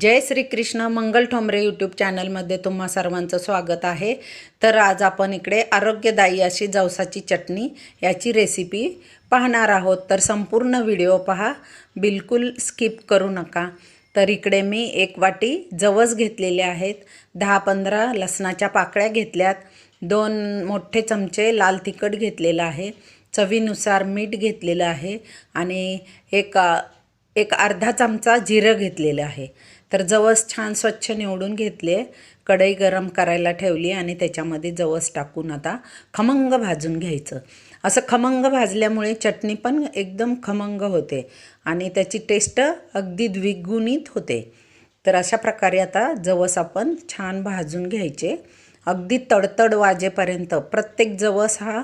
जय Shri Krishna Mangal Thombare YouTube चॅनलमध्ये तुम्हा सर्वांचं स्वागत आहे. तर आज आपण इकडे आरोग्यदायी अशी जवसाची चटणी याची रेसिपी पाहणार आहोत. तर संपूर्ण व्हिडिओ पहा. बिलकुल स्किप करू नका. तर इकडे मी एक वाटी जवस घेतलेले आहेत. दहा पंधरा लसणाच्या पाकळ्या घेतल्यात. दोन मोठे चमचे लाल तिखट घेतलेलं आहे. चवीनुसार मीठ घेतलेलं आहे. आणि एक एक अर्धा चमचा जिरं घेतलेलं आहे. तर जवस छान स्वच्छ निवडून घेतले कढई गरम करायला ठेवली आणि त्याच्यामध्ये जवस टाकून आता खमंग भाजून घ्यायचं. असं खमंग भाजल्यामुळे चटणी पण एकदम खमंग होते आणि त्याची टेस्ट अगदी द्विगुणित होते. तर अशा प्रकारे आता जवस आपण छान भाजून घ्यायचे. अगदी तडतड वाजेपर्यंत प्रत्येक जवस हा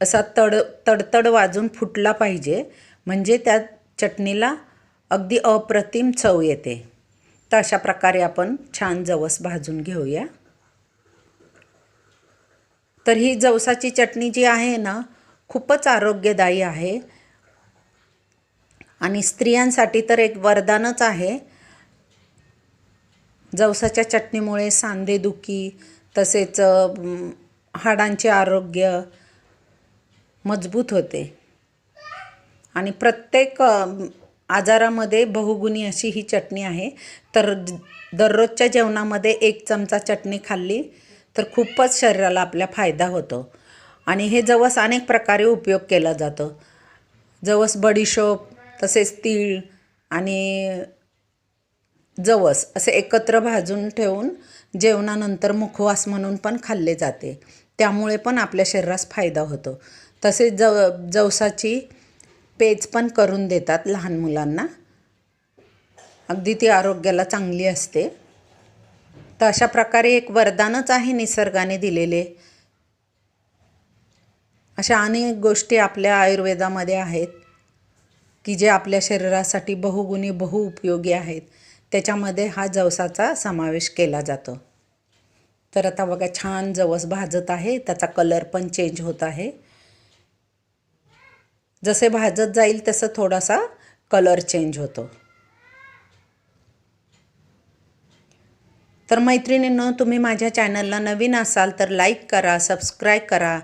असा तड तडतड वाजून फुटला पाहिजे. म्हणजे त्या चटणीला अगदी अप्रतिम चव येते. तर अशा प्रकारे आपण छान जवस भाजून घेऊया. तर ही जवसाची चटणी जी आहे ना खूपच आरोग्यदायी आहे. आणि स्त्रियांसाठी तर एक वरदानच आहे. जवसाच्या चटणीमुळे सांधेदुखी तसेच हाडांचे आरोग्य मजबूत होते. आणि प्रत्येक आजारामध्ये बहुगुणी अशी ही चटणी आहे. तर दररोजच्या जेवणामध्ये एक चमचा चटणी खाल्ली तर खूपच शरीराला आपल्या फायदा होतो. आणि हे जवस अनेक प्रकारे उपयोग केला जातो. जवस बडीशोप तसेच तीळ आणि जवस असे एकत्र भाजून ठेवून जेवणानंतर मुखवास म्हणून पण खाल्ले जाते. त्यामुळे पण आपल्या शरीरास फायदा होतो. तसेच जव जवसाची पेज पण करून देतात लहान मुलांना. अगदी ती आरोग्याला चांगली असते. तर अशा प्रकारे एक वरदानच आहे निसर्गाने दिलेले. अशा अनेक गोष्टी आपल्या आयुर्वेदामध्ये आहेत की जे आपल्या शरीरासाठी बहुगुणी बहुउपयोगी आहेत. त्याच्यामध्ये हा जवसाचा समावेश केला जातो. तर आता बघा छान जवस भाजत आहे. त्याचा कलर पण चेंज होत आहे. जसे भाजत जाईल तसं थोडासा कलर चेंज होतो. तर मैत्रिणींनो तुम्ही माझ्या चॅनलला नवीन असाल तर लाईक करा सबस्क्राईब करा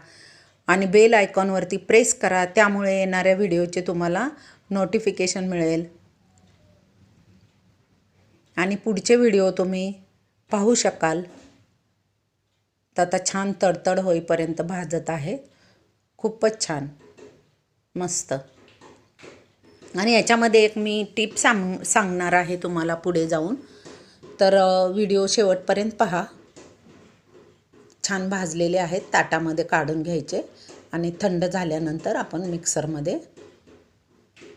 आणि बेल आयकॉनवरती प्रेस करा. त्यामुळे येणाऱ्या व्हिडिओचे तुम्हाला नोटिफिकेशन मिळेल. आणि पुढचे व्हिडिओ तुम्ही पाहू शकाल. तर आता छान तडतड होईपर्यंत भाजत आहे. खूपच छान. मस्त. आणि याच्यामध्ये एक मी टिप सांग सांगणार आहे तुम्हाला पुढे जाऊन. तर व्हिडिओ शेवटपर्यंत पहा. छान भाजलेले आहेत ताटामध्ये काढून घ्यायचे. आणि थंड झाल्यानंतर आपण मिक्सरमध्ये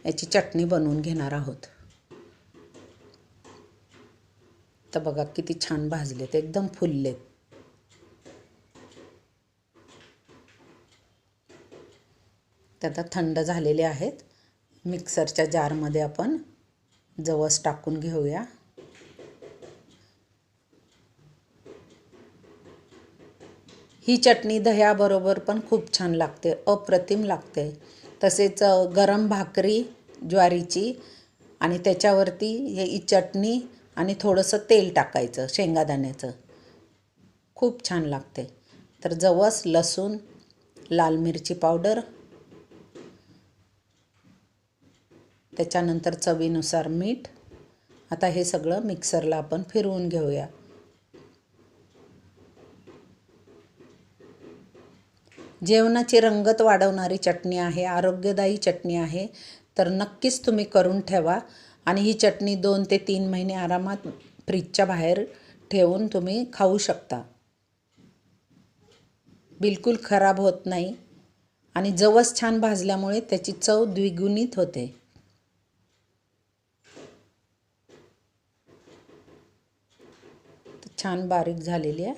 याची चटणी बनवून घेणार आहोत. तर बघा किती छान भाजलेत एकदम फुललेत. ते आता थंड झालेले आहेत. मिक्सरच्या जारमध्ये आपण जवस टाकून घेऊया. ही चटणी दह्याबरोबर पण खूप छान लागते अप्रतिम लागते. तसेच गरम भाकरी ज्वारीची आणि त्याच्यावरती हे ही चटणी आणि थोडंसं तेल टाकायचं शेंगादाण्याचं. खूप छान लागते. तर जवस लसूण लाल मिरची पावडर त्याच्यानंतर चवीनुसार मीठ. आता हे सगळं मिक्सरला आपण फिरवून घेऊया. जेवणाची रंगत वाढवणारी चटणी आहे आरोग्यदायी चटणी आहे. तर नक्कीच तुम्ही करून ठेवा आणि ही चटणी दोन ते तीन महिने आरामात फ्रीजच्या बाहेर ठेवून तुम्ही खाऊ शकता. बिलकुल खराब होत नाही आणि जवस छान भाजल्यामुळे त्याची चव द्विगुणित होते. छान बारीक झालेली आहे.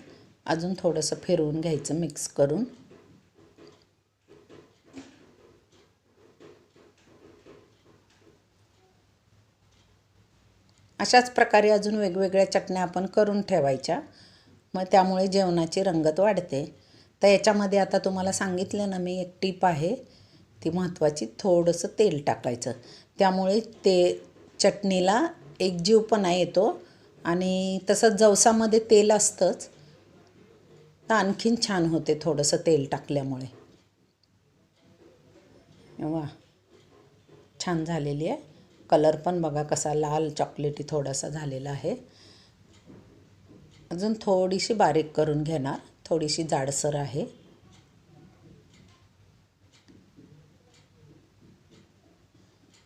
अजून थोडंसं फिरवून घ्यायचं मिक्स करून. अशाच प्रकारे अजून वेगवेगळ्या चटण्या आपण करून ठेवायच्या. मग त्यामुळे जेवणाची रंगत वाढते. तर याच्यामध्ये आता तुम्हाला सांगितलं ना मी एक टीप आहे. ती महत्त्वाची थोडंसं तेल टाकायचं. त्यामुळे ते चटणीला एकजीवपणा येतो आणि तसंच जवसामध्ये तेल असतंच. तर आणखीन छान होते थोडंसं तेल टाकल्यामुळे. वा छान झालेली आहे. कलर पण बघा कसा लाल चॉकलेटी थोडासा झालेला आहे. अजून थोडीशी बारीक करून घेणार. थोडीशी जाडसर आहे.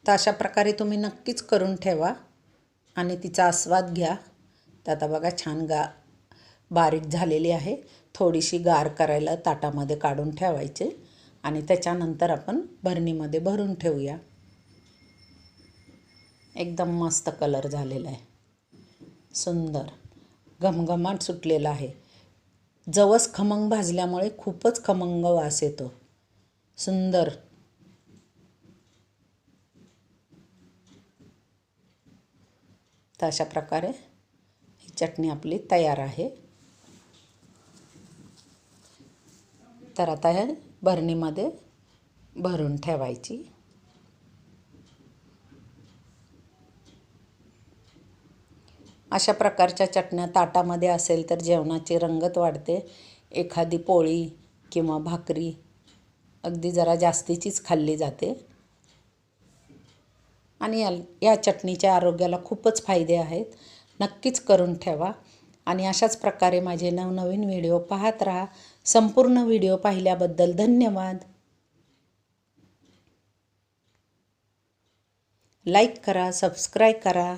तर अशा प्रकारे तुम्ही नक्कीच करून ठेवा. आणि तिचा आस्वाद घ्या. तर आता बघा छान गा बारीक झालेली आहे. थोडीशी गार करायला ताटामध्ये काढून ठेवायचे. आणि त्याच्यानंतर आपण भरणीमध्ये भरून ठेवूया. एकदम मस्त कलर झालेला आहे. सुंदर. घमघमाट सुटलेला आहे. जवस खमंग भाजल्यामुळे खूपच खमंग वास येतो. सुंदर. तर अशा प्रकारे ही चटणी आपली तयार आहे. तर आता हे भरणीमध्ये भरून ठेवायची. अशा प्रकारच्या चटण्या ताटामध्ये असेल तर जेवणाची रंगत वाढते. एखादी पोळी किंवा भाकरी अगदी जरा जास्तीचीच खाल्ली जाते. आणि या या चटणीच्या आरोग्याला खूपच फायदे आहेत. नक्कीच करून ठेवा. आणि अशाच प्रकारे माझे नवनवीन व्हिडिओ पाहत राहा. संपूर्ण व्हिडिओ पाहिल्याबद्दल धन्यवाद. लाईक करा सबस्क्राईब करा.